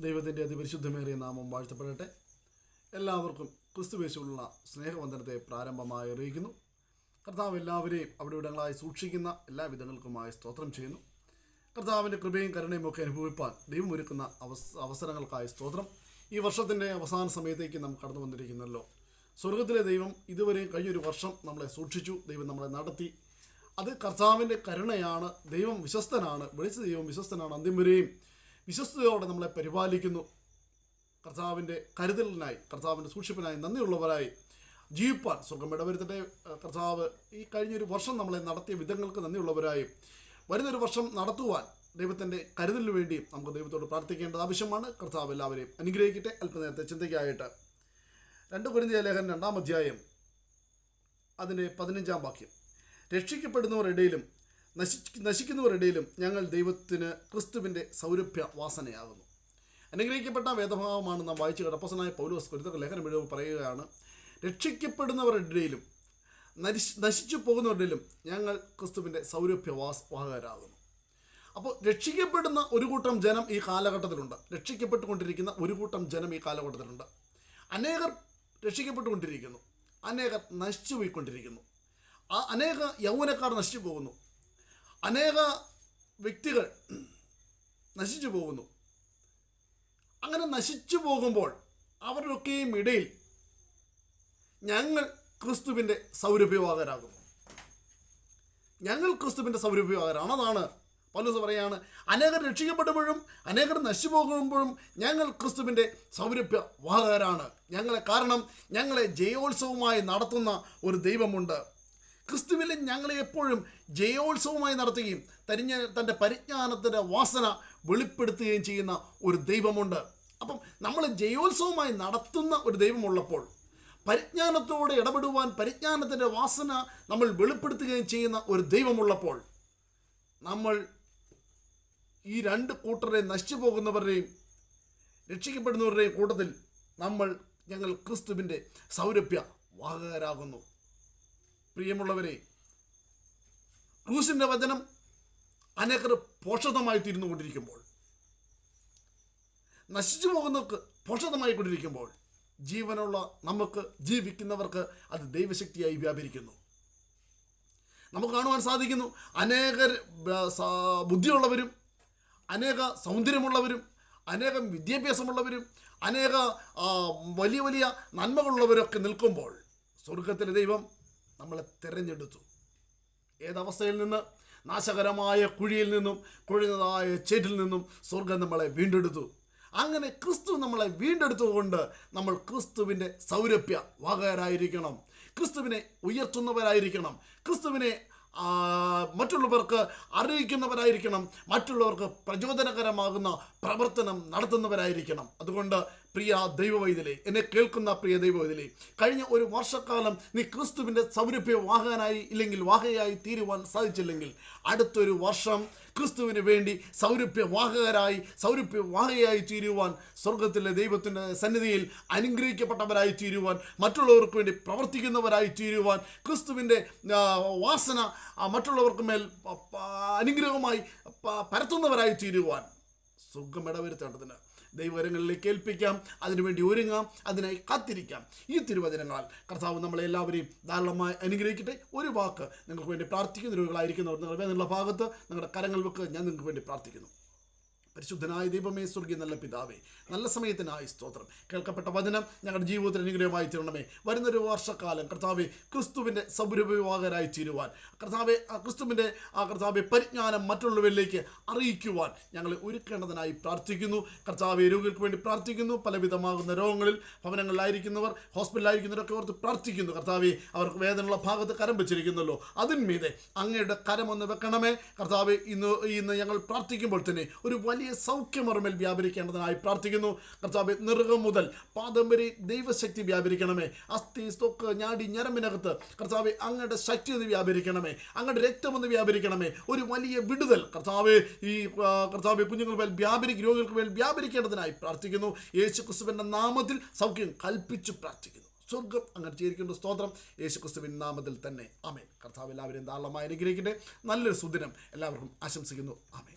ദൈവത്തിന്റെ അതിപരിശുദ്ധമേറിയ നാമം വാഴ്ത്തപ്പെടട്ടെ. എല്ലാവർക്കും ക്രിസ്തുവേശുള്ള സ്നേഹവന്ദനത്തെ പ്രാരംഭമായി അറിയിക്കുന്നു. കർത്താവ് എല്ലാവരെയും അവിടെ ഇടങ്ങളായി സൂക്ഷിക്കുന്ന എല്ലാ വിധങ്ങൾക്കുമായി സ്തോത്രം ചെയ്യുന്നു. കർത്താവിന്റെ കൃപയും കരുണയും ഒക്കെ അനുഭവിപ്പാൻ ദൈവം ഒരുക്കുന്ന അവസ അവസരങ്ങൾക്കായി സ്തോത്രം. ഈ വർഷത്തിന്റെ അവസാന സമയത്തേക്ക് നാം കടന്നു വന്നിരിക്കുന്നല്ലോ. സ്വർഗത്തിലെ ദൈവം ഇതുവരെയും കഴിഞ്ഞൊരു വർഷം നമ്മളെ സൂക്ഷിച്ചു ദൈവം നമ്മളെ നടത്തി. അത് കർത്താവിന്റെ കരുണയാണ് ദൈവം വിശ്വസ്തനാണ് വിളിച്ച ദൈവം വിശ്വസ്തനാണ്. അന്തിമരെയും വിശ്വസ്തയോടെ നമ്മളെ പരിപാലിക്കുന്നു. കർത്താവിന്റെ കരുതലിനായി കർത്താവിന്റെ സൂക്ഷിപ്പിനായി നന്ദിയുള്ളവരായി ജീവിപ്പാൻ സ്വർഗം ഇടവരുത്തട്ടെ. കർത്താവ് ഈ കഴിഞ്ഞൊരു വർഷം നമ്മളെ നടത്തിയ വിധങ്ങൾക്ക് നന്ദിയുള്ളവരായി. വരുന്നൊരു വർഷം നടത്തുവാൻ ദൈവത്തിന്റെ കരുതലിന് വേണ്ടി നമുക്ക് ദൈവത്തോട് പ്രാർത്ഥിക്കേണ്ടത് ആവശ്യമാണ്. കർത്താവ് എല്ലാവരെയും അനുഗ്രഹിക്കട്ടെ. അല്പനേരത്തെ ചിന്തയ്ക്കായിട്ട്. രണ്ട് കുരിന്തിയ ലേഖൻ രണ്ടാം അധ്യായം അതിന്റെ പതിനഞ്ചാം വാക്യം. രക്ഷിക്കപ്പെടുന്നവരുടെയിലും നശി നശിക്കുന്നവരുടെയിലും ഞങ്ങൾ ദൈവത്തിന് ക്രിസ്തുവിന്റെ സൗരഭ്യ വാസനയാകുന്നു അനുഗ്രഹിക്കപ്പെട്ട വേദഭാവമാണ് നാം വായിച്ചു കടപ്പസനായ പൗലോസ് കുരുത്തർ ലേഖനം എഴുതുമ്പോൾ പറയുകയാണ് രക്ഷിക്കപ്പെടുന്നവരുടെയിലും നരി നശിച്ചു പോകുന്നവരുടെയിലും ഞങ്ങൾ ക്രിസ്തുവിന്റെ സൗരഭ്യ വാസ് വാഹകരാകുന്നു അപ്പോൾ രക്ഷിക്കപ്പെടുന്ന ഒരു കൂട്ടം ജനം ഈ കാലഘട്ടത്തിലുണ്ട്. രക്ഷിക്കപ്പെട്ടുകൊണ്ടിരിക്കുന്ന ഒരു കൂട്ടം ജനം ഈ കാലഘട്ടത്തിലുണ്ട്. അനേകർ രക്ഷിക്കപ്പെട്ടുകൊണ്ടിരിക്കുന്നു. അനേകർ നശിച്ചു പോയിക്കൊണ്ടിരിക്കുന്നു ആ അനേക യൗവനക്കാർ നശിച്ചു പോകുന്നു. അനേക വ്യക്തികൾ നശിച്ചു പോകുന്നു. അങ്ങനെ നശിച്ചു പോകുമ്പോൾ അവരുടെയൊക്കെയും ഇടയിൽ ഞങ്ങൾ ക്രിസ്തുവിന്റെ സൗരഭ്യവാകരാകുന്നു ഞങ്ങൾ ക്രിസ്തുവിന്റെ സൗരഭ്യവാകരാണ് അതാണ് പൗലോസ് പറയാണ് അനേകർ രക്ഷിക്കപ്പെടുമ്പോഴും അനേകർ നശിച്ചു പോകുമ്പോഴും ഞങ്ങൾ ക്രിസ്തുവിന്റെ സൗരഭ്യ വാഹകരാണ് ഞങ്ങളെ കാരണം ഞങ്ങളെ ജയോത്സവമായി നടത്തുന്ന ഒരു ദൈവമുണ്ട്. ക്രിസ്തുവിൽ ഞങ്ങളെ എപ്പോഴും ജയോത്സവമായി നടത്തുകയും തരിഞ്ഞ തന്റെ പരിജ്ഞാനത്തിന്റെ വാസന വെളിപ്പെടുത്തുകയും ചെയ്യുന്ന ഒരു ദൈവമുണ്ട്. അപ്പം നമ്മൾ ജയോത്സവമായി നടത്തുന്ന ഒരു ദൈവമുള്ളപ്പോൾ പരിജ്ഞാനത്തോടെ ഇടപെടുവാൻ പരിജ്ഞാനത്തിന്റെ വാസന നമ്മൾ വെളിപ്പെടുത്തുകയും ചെയ്യുന്ന ഒരു ദൈവമുള്ളപ്പോൾ നമ്മൾ ഈ രണ്ട് കൂട്ടരെ നശിച്ചു പോകുന്നവരുടെയും രക്ഷിക്കപ്പെടുന്നവരുടെയും കൂട്ടത്തിൽ നമ്മൾ ഞങ്ങൾ ക്രിസ്തുവിന്റെ സൗരഭ്യ വാഹകരാകുന്നു. പ്രിയമുള്ളവരെ ക്രൂസിന്റെ വചനം അനേകർ പോഷകമായി തീരുന്നു കൊണ്ടിരിക്കുമ്പോൾ നശിച്ചു പോകുന്നവർക്ക് പോഷകമായി കൊണ്ടിരിക്കുമ്പോൾ ജീവനുള്ള നമുക്ക് ജീവിക്കുന്നവർക്ക് അത് ദൈവശക്തിയായി വ്യാപരിക്കുന്നു. നമുക്ക് കാണുവാൻ സാധിക്കുന്നു അനേകർ ബുദ്ധിയുള്ളവരും അനേക സൗന്ദര്യമുള്ളവരും അനേകം വിദ്യാഭ്യാസമുള്ളവരും അനേക വലിയ വലിയ നന്മകളുള്ളവരൊക്കെ നിൽക്കുമ്പോൾ സ്വർഗത്തിലെ ദൈവം നമ്മളെ തിരഞ്ഞെടുത്തു. ഏതവസ്ഥയിൽ നിന്ന്? നാശകരമായ കുഴിയിൽ നിന്നും കുഴിഞ്ഞതായ ചേറ്റിൽ നിന്നും സ്വർഗം നമ്മളെ വീണ്ടെടുത്തു. അങ്ങനെ ക്രിസ്തു നമ്മളെ വീണ്ടെടുത്തുകൊണ്ട് നമ്മൾ ക്രിസ്തുവിന്റെ സൗരഭ്യ വകരായിരിക്കണം ക്രിസ്തുവിനെ ഉയർത്തുന്നവരായിരിക്കണം. ക്രിസ്തുവിനെ മറ്റുള്ളവർക്ക് അറിയിക്കുന്നവരായിരിക്കണം. മറ്റുള്ളവർക്ക് പ്രചോദനകരമാകുന്ന പ്രവർത്തനം നടത്തുന്നവരായിരിക്കണം. അതുകൊണ്ട് പ്രിയ ദൈവവൈതലേ എന്നെ കേൾക്കുന്ന പ്രിയ ദൈവവൈദ്യലെ കഴിഞ്ഞ ഒരു വർഷക്കാലം നീ ക്രിസ്തുവിന്റെ സൗരഭ്യ വാഹകനായി ഇല്ലെങ്കിൽ വാഹയായി തീരുവാൻ സാധിച്ചില്ലെങ്കിൽ അടുത്തൊരു വർഷം ക്രിസ്തുവിന് വേണ്ടി സൗരഭ്യ വാഹകരായി സൗരഭ്യ വാഹയായി തീരുവാൻ സ്വർഗത്തിലെ ദൈവത്തിന്റെ സന്നിധിയിൽ അനുഗ്രഹിക്കപ്പെട്ടവരായി തീരുവാൻ മറ്റുള്ളവർക്ക് വേണ്ടി പ്രവർത്തിക്കുന്നവരായി തീരുവാൻ ക്രിസ്തുവിന്റെ വാസന മറ്റുള്ളവർക്ക് മേൽ അനുഗ്രഹമായി പരത്തുന്നവരായി തീരുവാൻ സുഖം ഇടവരുത്തേണ്ടതിന് ദൈവകരങ്ങളിലേക്ക് ഏൽപ്പിക്കാം. അതിനുവേണ്ടി ഒരുങ്ങാം. അതിനായി കാത്തിരിക്കാം. ഈ തിരുവചനങ്ങളാൽ കർത്താവ് നമ്മളെ എല്ലാവരെയും ധാരാളമായി അനുഗ്രഹിക്കട്ടെ. ഒരു വാക്ക് നിങ്ങൾക്ക് വേണ്ടി പ്രാർത്ഥിക്കുന്ന രോഗികളായിരിക്കുന്നവർ നിങ്ങളുടെ വേദനയുള്ള ഭാഗത്ത് നിങ്ങളുടെ കരങ്ങൾ വെക്കുക ഞാൻ നിങ്ങൾക്ക് വേണ്ടി പ്രാർത്ഥിക്കുന്നു. പരിശുദ്ധനായ ദൈവമേ സ്വർഗീയ നല്ല പിതാവേ നല്ല സമയത്തിനായി സ്തോത്രം. കേൾക്കപ്പെട്ട വചനം ഞങ്ങളുടെ ജീവിതത്തിൽ അനുഗ്രഹമായി തീരണമേ. വരുന്നൊരു വർഷക്കാലം കർത്താവെ ക്രിസ്തുവിന്റെ സൗരഭ്യവാഹകരായി തീരുവാൻ കർത്താവെ ക്രിസ്തുവിന്റെ ആ കർത്താവെ പരിജ്ഞാനം മറ്റുള്ളവരിലേക്ക് അറിയിക്കുവാൻ ഞങ്ങളെ ഒരുക്കേണ്ടതിനായി പ്രാർത്ഥിക്കുന്നു. കർത്താവെ രോഗികൾക്ക് വേണ്ടി പ്രാർത്ഥിക്കുന്നു. പലവിധമാകുന്ന രോഗങ്ങളിൽ ഭവനങ്ങളിലായിരിക്കുന്നവർ ഹോസ്പിറ്റലിലായിരിക്കുന്നവരൊക്കെ ഓർത്ത് പ്രാർത്ഥിക്കുന്നു. കർത്താവെ അവർക്ക് വേദനയുള്ള ഭാഗത്ത് കരം വെച്ചിരിക്കുന്നല്ലോ അതിന്മീതെ അങ്ങയുടെ കരമൊന്ന് വെക്കണമേ. കർത്താവെ ഇന്ന് ഇന്ന് ഞങ്ങൾ പ്രാർത്ഥിക്കുമ്പോൾ തന്നെ ഒരു വലിയ സൗഖ്യം അവരുടെ വ്യാപരിക്കേണ്ടതിനായി പ്രാർത്ഥിക്കുന്നു. കർത്താവ് നിറകം മുതൽ പാദം വരെ ദൈവശക്തി വ്യാപരിക്കണമേ. അസ്ഥി സ്തൊക്ക് ഞാടി ഞരമ്പിനകത്ത് കർത്താവ് അങ്ങയുടെ ശക്തി ഒന്ന് വ്യാപരിക്കണമേ. അങ്ങയുടെ രക്തം ഒന്ന് വ്യാപരിക്കണമേ. ഒരു വലിയ വിടുതൽ കർത്താവ് ഈ കർത്താവ് കുഞ്ഞുങ്ങൾ മേൽ വ്യാപരിക്കും രോഗികൾക്ക് മേൽ വ്യാപരിക്കേണ്ടതിനായി പ്രാർത്ഥിക്കുന്നു. യേശു ക്രിസ്തുവിന്റെ നാമത്തിൽ സൗഖ്യം കൽപ്പിച്ചു പ്രാർത്ഥിക്കുന്നു. സ്വർഗം അങ്ങനെ ചെയ്തിരിക്കുന്ന സ്തോത്രം. യേശു ക്രിസ്തുവിൻ നാമത്തിൽ തന്നെ. ആമേൻ. കർത്താവ് എല്ലാവരെയും ധാരാളമായി അനുഗ്രഹിക്കട്ടെ. നല്ലൊരു സുദിനം എല്ലാവർക്കും ആശംസിക്കുന്നു. ആമേൻ.